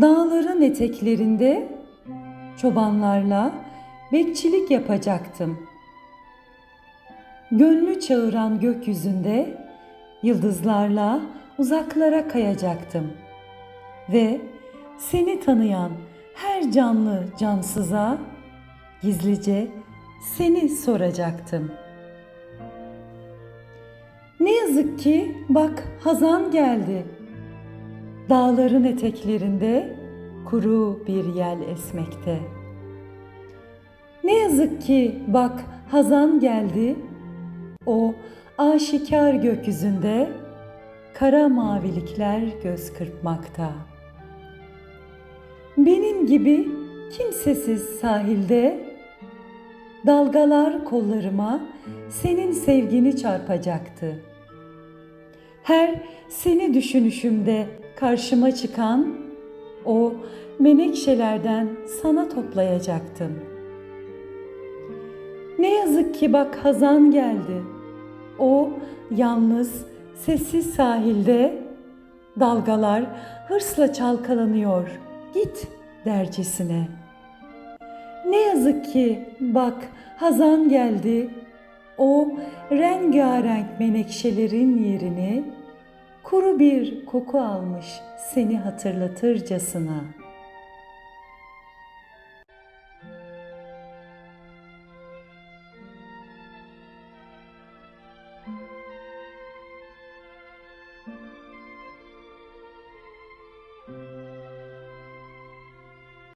Dağların eteklerinde çobanlarla bekçilik yapacaktım. Gönlü çağıran gökyüzünde yıldızlarla uzaklara kayacaktım. Ve seni tanıyan her canlı cansıza gizlice seni soracaktım.'' Yazık ki bak hazan geldi. Dağların eteklerinde kuru bir yel esmekte. Ne yazık ki bak hazan geldi. O aşikar gökyüzünde kara mavilikler göz kırpmakta. Benim gibi kimsesiz sahilde dalgalar kollarıma senin sevgini çarpacaktı. Her seni düşünüşümde karşıma çıkan o menekşelerden sana toplayacaktım. Ne yazık ki bak hazan geldi. O yalnız sessiz sahilde dalgalar hırsla çalkalanıyor. Git dercesine. Ne yazık ki bak hazan geldi. O rengarenk menekşelerin yerini kuru bir koku almış seni hatırlatırcasına.